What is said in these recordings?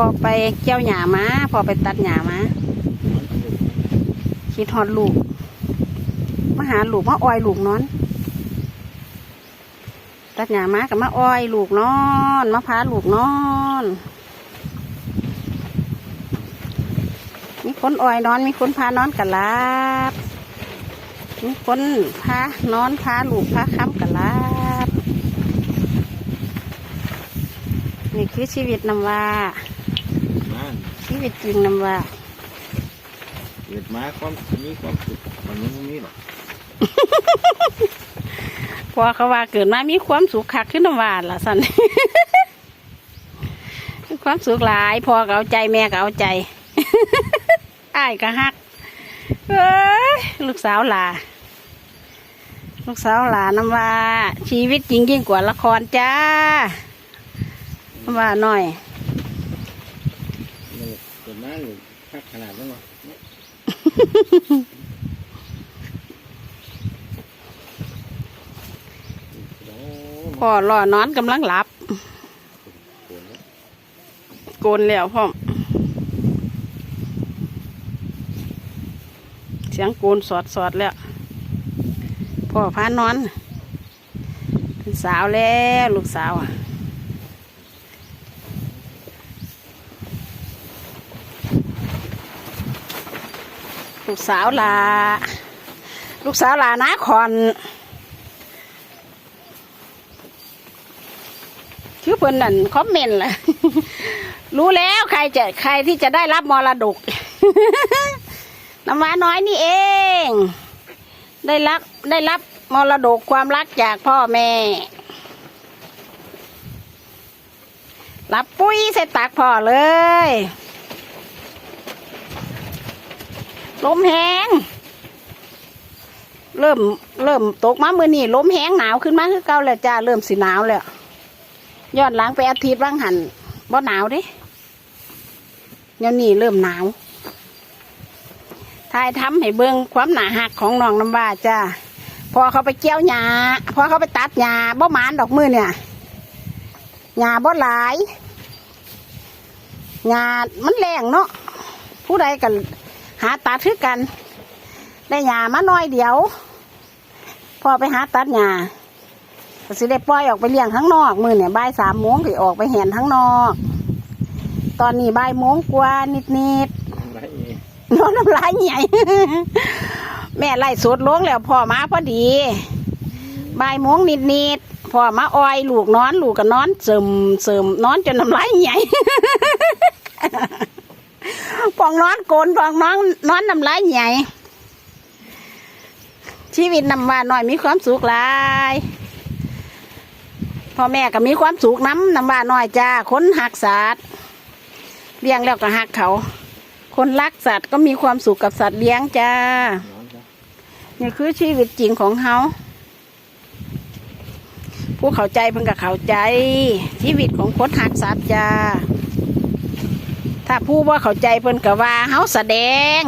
อไปเกี่ยวหญ้ามาพอไปตัดหญ้ามาคิดฮอดลูกมาหาลูกมาอ้อยลูกนอน ตัดหญ้ามากับมาอ้อยลูกนอนมาพาลูกนอนมีคนอ้อยนอน มีคนพานอนกันลาบมีคนพานอนพาลูกพาค้ำกันลาบนี่คือชีวิตนำว่า ชีวิตจริงนำว่าเกิดมาความมีความสุขมันยังไม่มีหรอกพอเขาว่าเกิดมามีความสุขคักขึ้นนำว่าล่ะสันมีความสุขหลายพอก็เอาใจแม่ก็เอาใจ อ้ายก็ฮักเอ้ยลูกสาวหลาลูกสาวหลานำว่า ชีวิตจริงยิ่งกว่าละครจ้านำว่าหน่อยนี่ เกิดมาอยู่พักขนาดนั้นหรอโอ้พ่อรอนอนกำลังหลับ โกนแล้วพ่อเสียงโกนสอดสอดแล้ว พ่อพานอน เป็นสาวแล้วลูกสาวอะ ลูกสาวลา ลูกสาวลานาคอนคือเพิ่นนั่นคอมเมนต์แหละรู้แล้วใครจะใครที่จะได้รับมรดกน้ำหวานน้อยนี่เอง ได้รับได้รับมรดกความรักจากพ่อแม่ รับปุ้ยใส่ตักพ่อเลย ลมแห้ง เริ่มเริ่มตกมาเมื่อนี่ลมแห้งหนาวขึ้นมาคือเก่าแล้วจ้าเริ่มสิหนาวแล้วย้อนหลังไปอาทิตย์ว่างหันบ่หนาวด้เดี๋ยวนี้เริ่มหนาวทายทำให้เบิ่งความหนาหักของน้องน้ำว่าจ้าพอเขาไปเกี่ยวหญ้าพอเขาไปตัดหญ้าบ่หมานดอกมือเนี่ยหญ้าบ่หลายหญ้ามันแรงเนาะผู้ใดกัน หาตัดคือกัน ได้หญ้ามาน้อยเดียว พอไปหาตัดหญ้าก็สิได้ปล่อยออกไปเลี้ยงข้างนอกมือเนี่ยบ่ายสามโมงก็ออกไปแห่นข้างนอก ตอนนี้บ่ายโมงกว่านิดนิดนอนน้ำลายใหญ่แม่ไล่สดลงแล้วพ่อมาพอดีบ่ายโมงนิดนิดพ่อมาอ้อยลูกนอน ลูกก็นอนเสริมเสริมนอนจนน้ำลายใหญ่ ปองน้อนโกนปองน้อนนอนน้ำลายใหญ่ ชีวิตนำว่าหน่อยมีความสุขหลายพ่อแม่ก็มีความสุขน้ำนำว่าน้อยจ้าคนหักสัตว์เลี้ยงแล้วก็หักเขา คนรักสัตว์ก็มีความสุขกับสัตว์เลี้ยงจ้านี่คือชีวิตจริงของเขาผู้เข้าใจเพิ่งกับเข้าใจ ชีวิตของคนหักสัตว์จ้า ถ้าผู้ว่าเข้าใจเพิ่นก็ว่าเฮาแสดง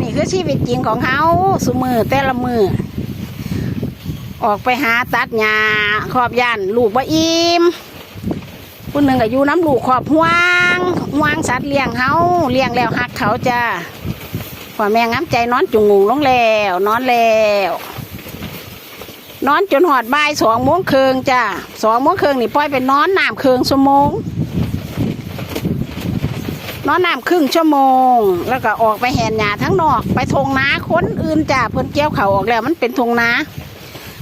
นี่คือชีวิตจริงของเฮาสุมือแต่ละมือออกไปหาตัดหญ้าขอบย่านลูกบ่อิ่มผู้หนึ่งก็อยู่น้ำลูกขอบห่วงห่วงสัตว์เลี้ยงเฮาเลี้ยงแล้วหักเขาจ้าพ่อแม่ง้ำใจนอนจุงงูลงแล้วนอนแล้วนอนจนหอดบ่ายสองโมงครึ่งจ้าสองโมงครึ่งนี่ปล่อยไปนอนน้ำเครึ่งชั่วโมง นอนน้ำครึ่งชั่วโมง แล้วก็ออกไปแห่นหญ้าทั้งนอก ไปทงนาคนอื่นจ้าเพิ่นเกี่ยวเขาออกแล้ว มันเป็นทงนา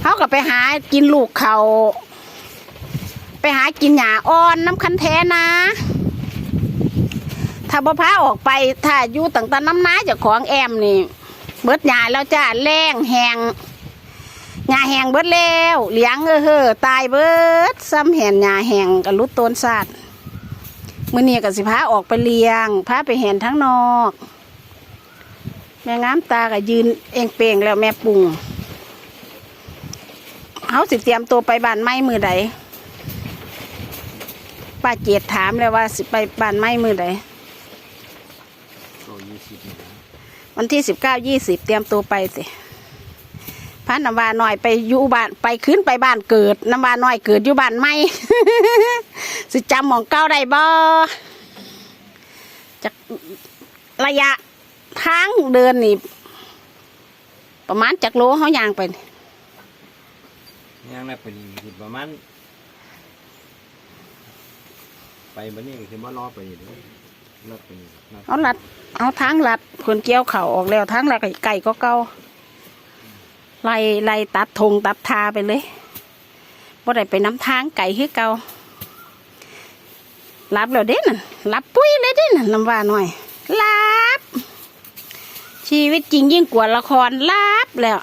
เขาก็ไปหากินลูกเขาไปหากินหญ้าอ่อนน้ำคันแท้นะถ้าบ่พาออกไปถ้าอยู่ตั้งแต่น้ำน้าจากของแอมนี่ เบิดหญ้าแล้วจ้าแรงแหงหญ้าแหงเบิดแล้วเลี้ยงเออเฮ้อตายเบิดซ้ำแห่นหญ้าแหงกับรุดต้นสัตว์ มื้อนี้ก็สิพาออกไปเลี้ยงพาไปแห่นทั้งนอก แม่งามตาก็ยืนเองเปลงแล้วแม่ปรุงเขาสิเตรียมตัวไปบ้านไม้มือใดป้าเจดถามเลยว่าสิไปบ้านไม้มือใดโอ้ยี่สิบนี่นะวันที่สิบเก้ายี่สิบเตรียมตัวไปสิ พาาน้ำว่าน้อยไปอยู่บ้านไปขึ้นไปบ้านเกิดน้ำว่าน้อยเกิดอยู่บ้านใหม่สิจำหมองเก้าได้บ่จากระยะทางเดินนี่ประมาณจักโลเขายางไปนี่ย่างนักไปนี่สิประมาณไปบันนี้ก็คือมารอไปอยู่เด้วยรถไปนี่นับเอาลัด เอาทางลัดเพิ่นเกี่ยวเข่าออกแล้วทางลัดไก่ก็เก่า ไล่ไล่ตัดธงตัดทาไปเลยบ่ได้ไปน้ำทางไก่คือเก่ารับแล้วเด้น่ะรับปุ้ยเลยเด้น่ะน้ำว่าหน่อยรับชีวิตจริงยิ่งกว่าละครรับแล้ว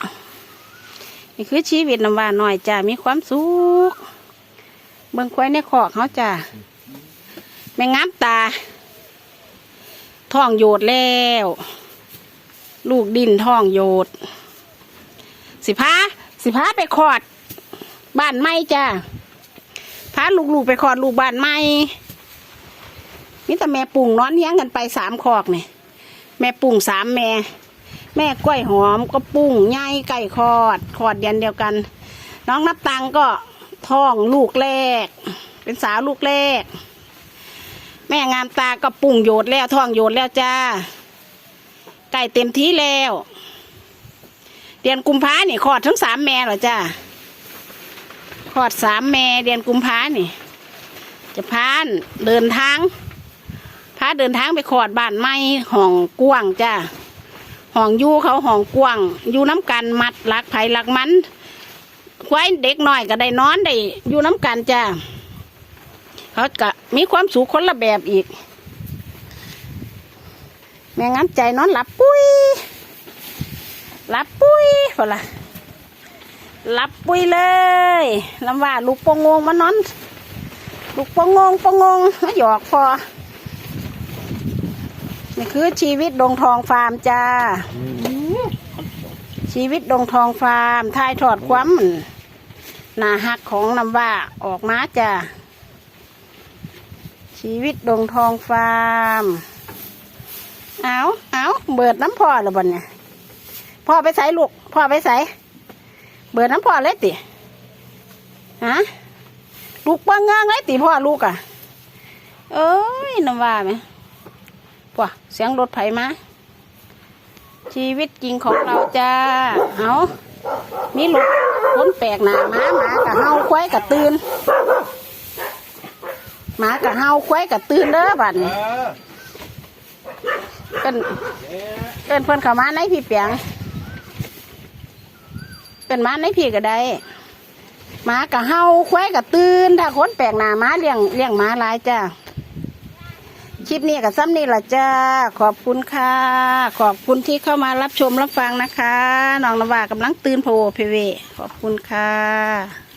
นี่คือชีวิตน้ำว่าหน่อยจ้ามีความสุขเบิ่งควายในคอกเขาจ้าแม่งามตาท้องโยดแล้ว ลูกดินท้องโยด สิพาสิพาไปคลอดบ้านใหม่จ้าพาลูกๆไปคลอดลูกบ้านใหม่นี่แต่แม่ปุ่งนอนเลี้ยงกันไปสามคอกเนี่ยแม่ปุ่งสามแม่ แม่กล้วยหอมก็ปุ้งใหญ่ไก่คอดคอดเดือนเดียวกัน น้องนับตังก็ท้องลูกแรก เป็นสาวลูกแรก แม่งามตาก็ปุ่งโยดแล้วท้องโยดแล้วจ้าไก่เต็มที่แล้ว เดือนกุมภาเนี่คลอดทั้งสามแม่เหรอจ้าคลอดสามแม่เดือนกุมภาเนี่ จะพานเดินทางพาเดินทางไปคลอดบ้านไม้ห้องกว้างจ้าห้องยู่เขาห้องกว้างอยู่น้ำกันมัดลักไผ่ลักมันควายเด็กน้อยก็ได้นอนได้อยู่น้ำกันจ้าเขาก็มีความสุขคนละแบบอีก แม่งั้นใจนอนหลับปุ้ย หลับปุ้ยพอละหลับปุ้ยเลยลำว่าลูกปงงงมานอน ลูกปงงงปงงงมาหยอกพอนี่คือชีวิตดงทองฟาร์มจ้า ชีวิตดงทองฟาร์มทายถอดความหนาหักของลำว่าออกมาจ้าชีวิตดงทองฟาร์ม เอาเอาเบิดน้ำพอหรือบ่เนี่ย พ่อไปใส่ลูก พ่อไปใส่เบิดน้ำพ่อเลยติฮะลูกปังงางเลยติพ่อลูกอะ เอ้ยน้ำว่าไหมป่ะเสียงรถไถมา ชีวิตจริงของเราจ้า เอามีรถคนแปลกหน้ามาหมากะเฮาควายกะตื่นหมากะเฮาควายกะตื่นเด้อบัดนี้เป็นเป็นเพิ่นเข้ามาในพี่เปียง เป็นมาในพี่ก็ได้หมากะเฮาควายกะตื่นถ้าคนแปลกหน้ามาเลี้ยงเลี้ยงมาหลายจ้าคลิปนี้กับซ้ำนี่ละจ้า ขอบคุณค่ะ ขอบคุณที่เข้ามารับชมรับฟังนะคะน้องนว่ากำลังตื่นโพเพเว ขอบคุณค่ะ